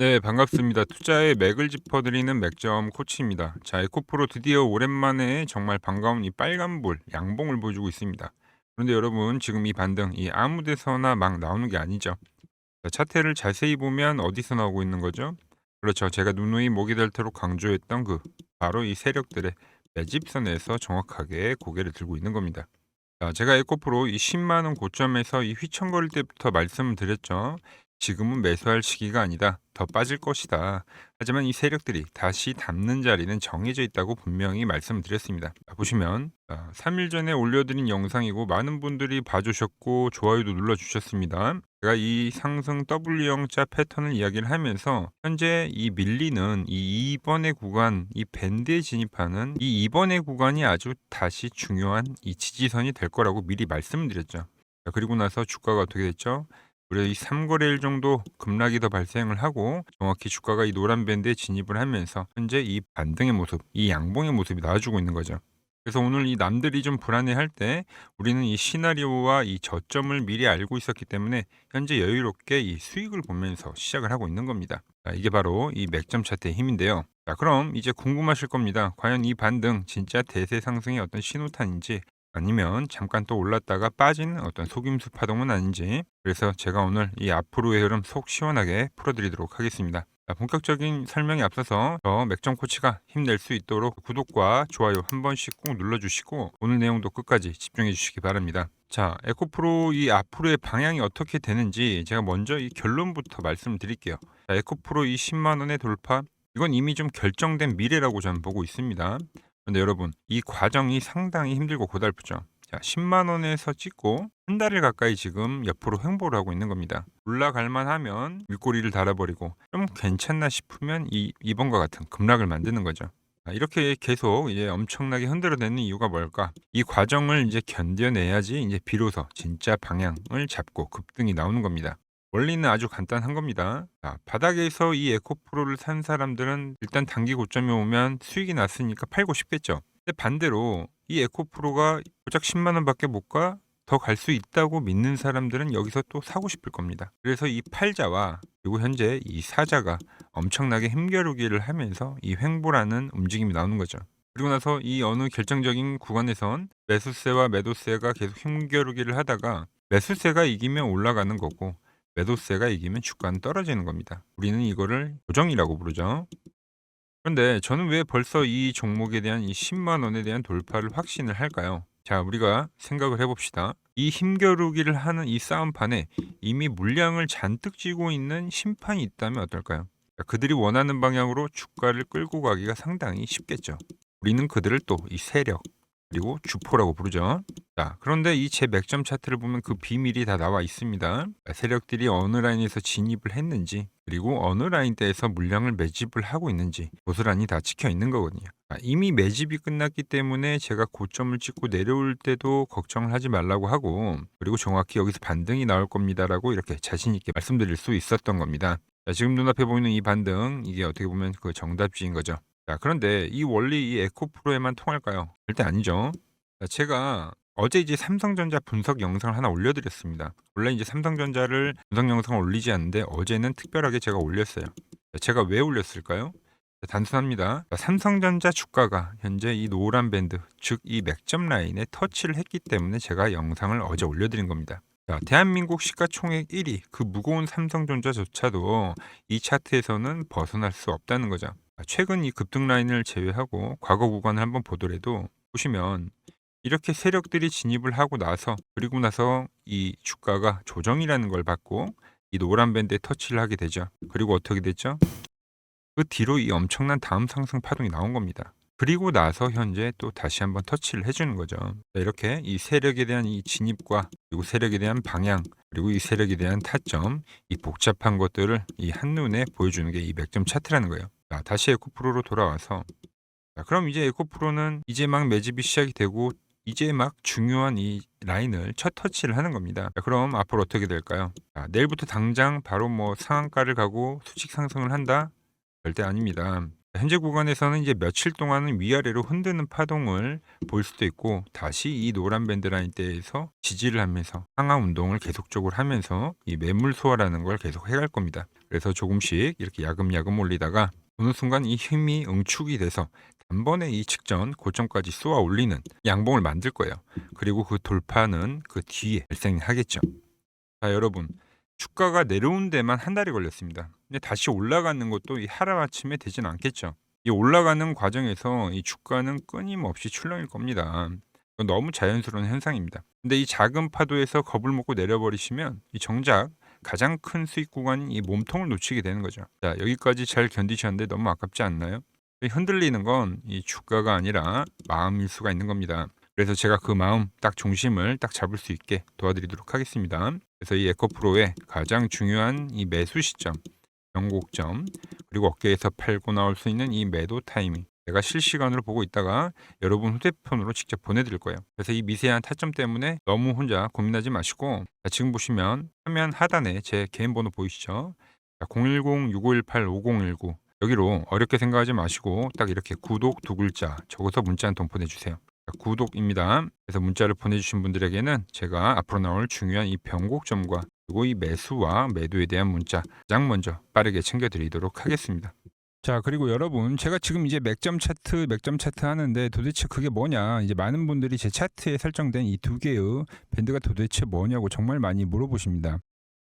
네, 반갑습니다. 투자의 맥을 짚어드리는 맥점 코치입니다. 자, 에코프로 드디어 오랜만에 정말 반가운 이 빨간불, 양봉을 보여주고 있습니다. 그런데 여러분, 지금 이 반등, 이 아무 데서나 막 나오는 게 아니죠. 자, 차트를 자세히 보면 어디서 나오고 있는 거죠? 그렇죠. 제가 누누이 목이 닳도록 강조했던 그, 바로 이 세력들의 매집선에서 정확하게 고개를 들고 있는 겁니다. 자, 제가 에코프로 이 10만 원 고점에서 이 휘청거릴 때부터 말씀을 드렸죠. 지금은 매수할 시기가 아니다. 더 빠질 것이다. 하지만 이 세력들이 다시 담는 자리는 정해져 있다고 분명히 말씀을 드렸습니다. 자, 보시면 3일 전에 올려드린 영상이고 많은 분들이 봐주셨고 좋아요도 눌러주셨습니다. 제가 이 상승 W형자 패턴을 이야기를 하면서 현재 이 밀리는 이 2번의 구간, 이 밴드에 진입하는 이 2번의 구간이 아주 다시 중요한 이 지지선이 될 거라고 미리 말씀을 드렸죠. 자, 그리고 나서 주가가 어떻게 됐죠? 우리가 이 3거래일 정도 급락이 더 발생을 하고 정확히 주가가 이 노란 밴드에 진입을 하면서 현재 이 반등의 모습, 이 양봉의 모습이 나와주고 있는 거죠. 그래서 오늘 이 남들이 좀 불안해할 때 우리는 이 시나리오와 이 저점을 미리 알고 있었기 때문에 현재 여유롭게 이 수익을 보면서 시작을 하고 있는 겁니다. 자, 이게 바로 이 맥점 차트의 힘인데요. 자, 그럼 이제 궁금하실 겁니다. 과연 이 반등 진짜 대세 상승의 어떤 신호탄인지 아니면 잠깐 또 올랐다가 빠진 어떤 속임수 파동은 아닌지 그래서 제가 오늘 이 앞으로의 흐름 속 시원하게 풀어드리도록 하겠습니다. 자, 본격적인 설명에 앞서서 저 맥점 코치가 힘낼 수 있도록 구독과 좋아요 한 번씩 꼭 눌러주시고 오늘 내용도 끝까지 집중해 주시기 바랍니다. 자, 에코프로 이 앞으로의 방향이 어떻게 되는지 제가 먼저 이 결론부터 말씀드릴게요. 자, 에코프로 이 10만 원의 돌파 이건 이미 좀 결정된 미래라고 저는 보고 있습니다. 근데 여러분 이 과정이 상당히 힘들고 고달프죠. 자, 10만 원에서 찍고 한 달을 가까이 지금 옆으로 횡보를 하고 있는 겁니다. 올라갈 만 하면 윗꼬리를 달아버리고 좀 괜찮나 싶으면 이 이번과 같은 급락을 만드는 거죠. 자, 이렇게 계속 이제 엄청나게 흔들어내는 이유가 뭘까? 이 과정을 이제 견뎌내야지 이제 비로소 진짜 방향을 잡고 급등이 나오는 겁니다. 원리는 아주 간단한 겁니다. 자, 바닥에서 이 에코프로를 산 사람들은 일단 단기 고점에 오면 수익이 났으니까 팔고 싶겠죠. 근데 반대로 이 에코프로가 고작 10만 원밖에 못 가? 더 갈 수 있다고 믿는 사람들은 여기서 또 사고 싶을 겁니다. 그래서 이 팔자와 그리고 현재 이 사자가 엄청나게 힘겨루기를 하면서 이 횡보라는 움직임이 나오는 거죠. 그리고 나서 이 어느 결정적인 구간에선 매수세와 매도세가 계속 힘겨루기를 하다가 매수세가 이기면 올라가는 거고 매도세가 이기면 주가는 떨어지는 겁니다. 우리는 이거를 조정이라고 부르죠. 그런데 저는 왜 벌써 이 종목에 대한 이 10만 원에 대한 돌파를 확신을 할까요? 자, 우리가 생각을 해봅시다. 이 힘겨루기를 하는 이 싸움판에 이미 물량을 잔뜩 쥐고 있는 심판이 있다면 어떨까요? 자, 그들이 원하는 방향으로 주가를 끌고 가기가 상당히 쉽겠죠. 우리는 그들을 또 이 세력, 그리고 주포라고 부르죠. 자, 그런데 이 제 맥점 차트를 보면 그 비밀이 다 나와 있습니다. 세력들이 어느 라인에서 진입을 했는지, 그리고 어느 라인대에서 물량을 매집을 하고 있는지 고스란히 다 찍혀 있는 거거든요. 자, 이미 매집이 끝났기 때문에 제가 고점을 찍고 내려올 때도 걱정을 하지 말라고 하고, 그리고 정확히 여기서 반등이 나올 겁니다라고 이렇게 자신 있게 말씀드릴 수 있었던 겁니다. 자, 지금 눈앞에 보이는 이 반등, 이게 어떻게 보면 그 정답지인 거죠. 자, 그런데 이 원리 이 에코 프로에만 통할까요? 절대 아니죠. 자, 제가 어제 이제 삼성전자 분석 영상을 하나 올려드렸습니다. 원래 이제 삼성전자를 분석 영상을 올리지 않는데 어제는 특별하게 제가 올렸어요. 자, 제가 왜 올렸을까요? 자, 단순합니다. 자, 삼성전자 주가가 현재 이 노란 밴드, 즉 이 맥점 라인에 터치를 했기 때문에 제가 영상을 어제 올려드린 겁니다. 자, 대한민국 시가총액 1위, 그 무거운 삼성전자조차도 이 차트에서는 벗어날 수 없다는 거죠. 아, 최근 이 급등 라인을 제외하고 과거 구간을 한번 보더라도 보시면 이렇게 세력들이 진입을 하고 나서 그리고 나서 이 주가가 조정이라는 걸 받고 이 노란 밴드에 터치를 하게 되죠. 그리고 어떻게 됐죠? 그 뒤로 이 엄청난 다음 상승 파동이 나온 겁니다. 그리고 나서 현재 또 다시 한번 터치를 해주는 거죠. 이렇게 이 세력에 대한 이 진입과 그리고 세력에 대한 방향 그리고 이 세력에 대한 타점 이 복잡한 것들을 이 한눈에 보여주는 게 이 맥점 차트라는 거예요. 자, 다시 에코프로로 돌아와서 자, 그럼 이제 에코프로는 이제 막 매집이 시작이 되고 이제 막 중요한 이 라인을 첫 터치를 하는 겁니다. 자, 그럼 앞으로 어떻게 될까요? 자, 내일부터 당장 바로 뭐 상한가를 가고 수직 상승을 한다? 절대 아닙니다. 현재 구간에서는 이제 며칠 동안은 위아래로 흔드는 파동을 볼 수도 있고 다시 이 노란 밴드 라인 대에서 지지를 하면서 상하 운동을 계속적으로 하면서 이 매물 소화라는 걸 계속 해갈 겁니다. 그래서 조금씩 이렇게 야금야금 올리다가 어느 순간 이 힘이 응축이 돼서 단번에 이 직전 고점까지 쏘아 올리는 양봉을 만들 거예요. 그리고 그 돌파는 그 뒤에 발생하겠죠. 자, 여러분. 주가가 내려온 데만 한 달이 걸렸습니다. 근데 다시 올라가는 것도 이 하루아침에 되진 않겠죠. 이 올라가는 과정에서 이 주가는 끊임없이 출렁일 겁니다. 너무 자연스러운 현상입니다. 근데 이 작은 파도에서 겁을 먹고 내려버리시면 이 정작 가장 큰 수익 구간인 이 몸통을 놓치게 되는 거죠. 자, 여기까지 잘 견디셨는데 너무 아깝지 않나요? 이 흔들리는 건 이 주가가 아니라 마음일 수가 있는 겁니다. 그래서 제가 그 마음 딱 중심을 딱 잡을 수 있게 도와드리도록 하겠습니다. 그래서 이 에코프로의 가장 중요한 이 매수 시점, 변곡점, 그리고 어깨에서 팔고 나올 수 있는 이 매도 타이밍. 내가 실시간으로 보고 있다가 여러분 휴대폰으로 직접 보내드릴 거예요. 그래서 이 미세한 타점 때문에 너무 혼자 고민하지 마시고 자, 지금 보시면 화면 하단에 제 개인 번호 보이시죠? 010-6518-5019 여기로 어렵게 생각하지 마시고 딱 이렇게 구독 두 글자 적어서 문자 한 통 보내주세요. 자, 구독입니다. 그래서 문자를 보내주신 분들에게는 제가 앞으로 나올 중요한 이 변곡점과 그리고 이 매수와 매도에 대한 문자 가장 먼저 빠르게 챙겨드리도록 하겠습니다. 자 그리고 여러분 제가 지금 이제 맥점 차트 맥점 차트 하는데 도대체 그게 뭐냐 이제 많은 분들이 제 차트에 설정된 이 두 개의 밴드가 도대체 뭐냐고 정말 많이 물어보십니다.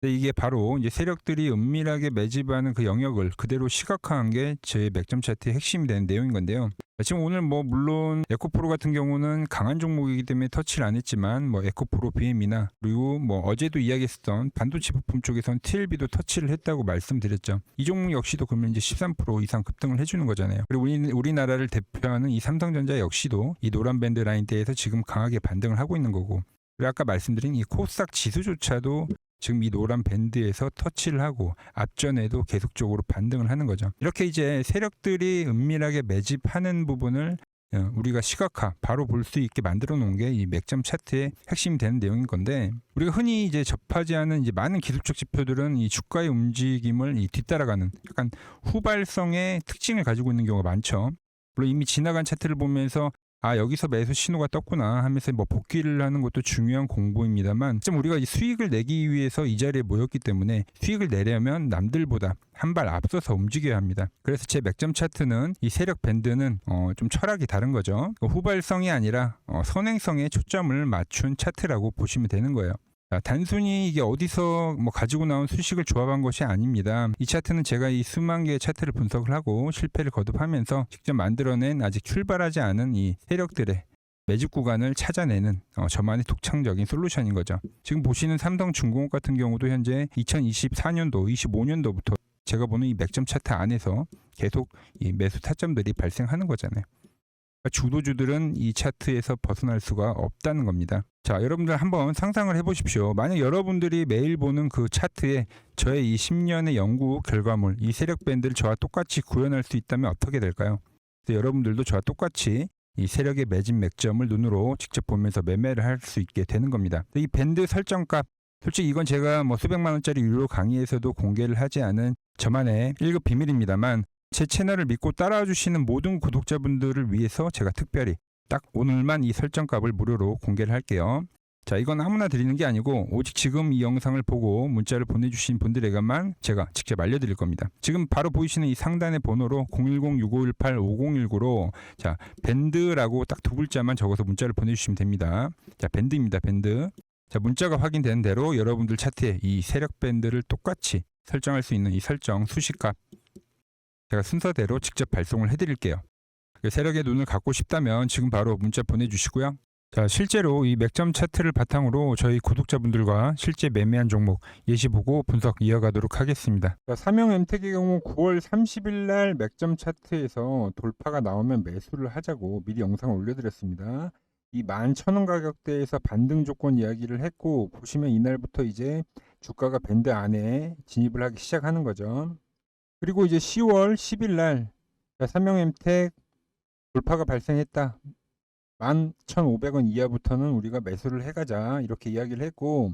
근데 이게 바로 이제 세력들이 은밀하게 매집하는 그 영역을 그대로 시각화한 게 제 맥점 차트의 핵심이 되는 내용인 건데요. 지금 오늘 뭐 물론 에코프로 같은 경우는 강한 종목이기 때문에 터치를 안 했지만 뭐 에코프로 BM이나 그리고 뭐 어제도 이야기했었던 반도체 부품 쪽에서는 TLB도 터치를 했다고 말씀드렸죠. 이 종목 역시도 그러면 이제 13% 이상 급등을 해주는 거잖아요. 그리고 우리, 우리나라를 대표하는 이 삼성전자 역시도 이 노란 밴드 라인대에서 지금 강하게 반등을 하고 있는 거고 그리고 아까 말씀드린 이 코스닥 지수조차도 지금 이 노란 밴드에서 터치를 하고 앞전에도 계속적으로 반등을 하는 거죠. 이렇게 이제 세력들이 은밀하게 매집하는 부분을 어, 우리가 시각화 바로 볼 수 있게 만들어 놓은 게 이 맥점 차트의 핵심이 되는 내용인 건데 우리가 흔히 이제 접하지 않은 이제 많은 기술적 지표들은 이 주가의 움직임을 이 뒤따라가는 약간 후발성의 특징을 가지고 있는 경우가 많죠. 물론 이미 지나간 차트를 보면서 아 여기서 매수 신호가 떴구나 하면서 뭐 복귀를 하는 것도 중요한 공부입니다만 좀 우리가 이 수익을 내기 위해서 이 자리에 모였기 때문에 수익을 내려면 남들보다 한 발 앞서서 움직여야 합니다. 그래서 제 맥점 차트는 이 세력 밴드는 어, 좀 철학이 다른 거죠. 후발성이 아니라 어, 선행성에 초점을 맞춘 차트라고 보시면 되는 거예요. 자, 단순히 이게 어디서 뭐 가지고 나온 수식을 조합한 것이 아닙니다. 이 차트는 제가 이 수만 개의 차트를 분석을 하고 실패를 거듭하면서 직접 만들어낸 아직 출발하지 않은 이 세력들의 매집 구간을 찾아내는 어, 저만의 독창적인 솔루션인 거죠. 지금 보시는 삼성중공업 같은 경우도 현재 2024년도, 25년도부터 제가 보는 이 맥점 차트 안에서 계속 이 매수 타점들이 발생하는 거잖아요. 그러니까 주도주들은 이 차트에서 벗어날 수가 없다는 겁니다. 자, 여러분들 한번 상상을 해보십시오. 만약 여러분들이 매일 보는 그 차트에 저의 이 10년의 연구 결과물, 이 세력 밴드를 저와 똑같이 구현할 수 있다면 어떻게 될까요? 여러분들도 저와 똑같이 이 세력의 매집 맥점을 눈으로 직접 보면서 매매를 할 수 있게 되는 겁니다. 이 밴드 설정값 솔직히 이건 제가 뭐 수백만 원짜리 유료 강의에서도 공개를 하지 않은 저만의 1급 비밀입니다만 제 채널을 믿고 따라와 주시는 모든 구독자분들을 위해서 제가 특별히 딱 오늘만 이 설정값을 무료로 공개를 할게요. 자, 이건 아무나 드리는 게 아니고 오직 지금 이 영상을 보고 문자를 보내주신 분들에게만 제가 직접 알려드릴 겁니다. 지금 바로 보이시는 이 상단의 번호로 010-6518-5019로 자 밴드라고 딱 두 글자만 적어서 문자를 보내주시면 됩니다. 자 밴드입니다. 밴드. 자 문자가 확인되는 대로 여러분들 차트에 이 세력 밴드를 똑같이 설정할 수 있는 이 설정 수식값 제가 순서대로 직접 발송을 해드릴게요. 세력의 눈을 갖고 싶다면 지금 바로 문자 보내주시고요. 자, 실제로 이 맥점 차트를 바탕으로 저희 구독자분들과 실제 매매한 종목 예시 보고 분석 이어가도록 하겠습니다. 자, 삼형 엠텍의 경우 9월 30일 날 맥점 차트에서 돌파가 나오면 매수를 하자고 미리 영상을 올려드렸습니다. 이 11,000원 가격대에서 반등 조건 이야기를 했고 보시면 이날부터 이제 주가가 밴드 안에 진입을 하기 시작하는 거죠. 그리고 이제 10월 10일 날 삼형 엠텍 돌파가 발생했다. 11,500원 이하부터는 우리가 매수를 해가자 이렇게 이야기를 했고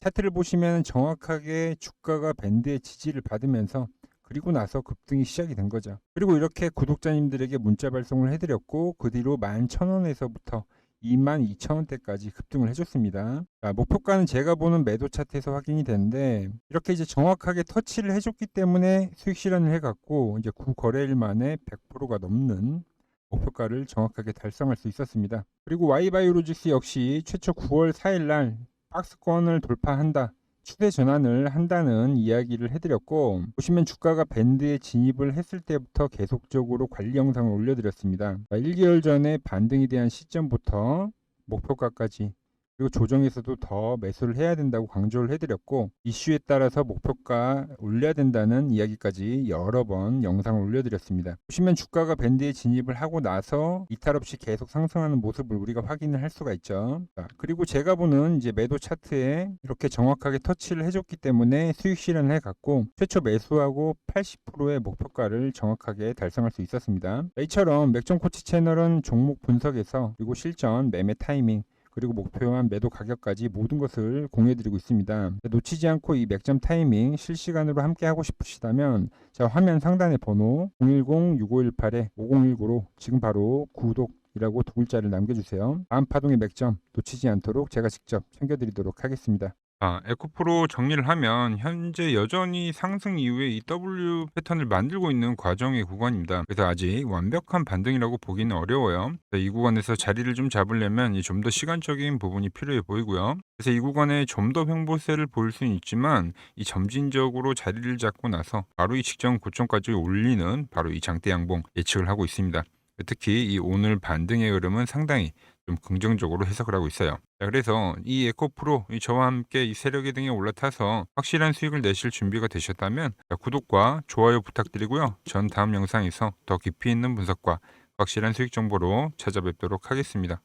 차트를 보시면 정확하게 주가가 밴드의 지지를 받으면서 그리고 나서 급등이 시작이 된 거죠. 그리고 이렇게 구독자님들에게 문자 발송을 해드렸고 그 뒤로 11,000원에서부터 22,000원대까지 급등을 해줬습니다. 자, 목표가는 제가 보는 매도 차트에서 확인이 되는데 이렇게 이제 정확하게 터치를 해줬기 때문에 수익 실현을 해갔고 이제 9거래일 만에 100%가 넘는 목표가를 정확하게 달성할 수 있었습니다. 그리고 Y바이오로직스 역시 최초 9월 4일 날 박스권을 돌파한다. 추세 전환을 한다는 이야기를 해드렸고 보시면 주가가 밴드에 진입을 했을 때부터 계속적으로 관리 영상을 올려드렸습니다. 1개월 전에 반등에 대한 시점부터 목표가까지 그리고 조정에서도 더 매수를 해야 된다고 강조를 해드렸고 이슈에 따라서 목표가 올려야 된다는 이야기까지 여러 번 영상을 올려드렸습니다. 보시면 주가가 밴드에 진입을 하고 나서 이탈 없이 계속 상승하는 모습을 우리가 확인을 할 수가 있죠. 자, 그리고 제가 보는 이제 매도 차트에 이렇게 정확하게 터치를 해줬기 때문에 수익 실현을 해갔고 최초 매수하고 80%의 목표가를 정확하게 달성할 수 있었습니다. 자, 이처럼 맥점 코치 채널은 종목 분석에서 그리고 실전 매매 타이밍 그리고 목표한 매도 가격까지 모든 것을 공유해드리고 있습니다. 놓치지 않고 이 맥점 타이밍 실시간으로 함께 하고 싶으시다면 자 화면 상단의 번호 010-6518-5019로 지금 바로 구독 이라고 두 글자를 남겨주세요. 다음 파동의 맥점 놓치지 않도록 제가 직접 챙겨드리도록 하겠습니다. 아, 에코프로 정리를 하면 현재 여전히 상승 이후에 이 W 패턴을 만들고 있는 과정의 구간입니다. 그래서 아직 완벽한 반등이라고 보기는 어려워요. 이 구간에서 자리를 좀 잡으려면 좀 더 시간적인 부분이 필요해 보이고요. 그래서 이 구간에 좀 더 횡보세를 보일 수는 있지만 이 점진적으로 자리를 잡고 나서 바로 이 직전 고점까지 올리는 바로 이 장대 양봉 예측을 하고 있습니다. 특히 이 오늘 반등의 흐름은 상당히 좀 긍정적으로 해석을 하고 있어요. 자, 그래서 이 에코프로 이 저와 함께 이 세력의 등에 올라타서 확실한 수익을 내실 준비가 되셨다면 자, 구독과 좋아요 부탁드리고요. 전 다음 영상에서 더 깊이 있는 분석과 확실한 수익 정보로 찾아뵙도록 하겠습니다.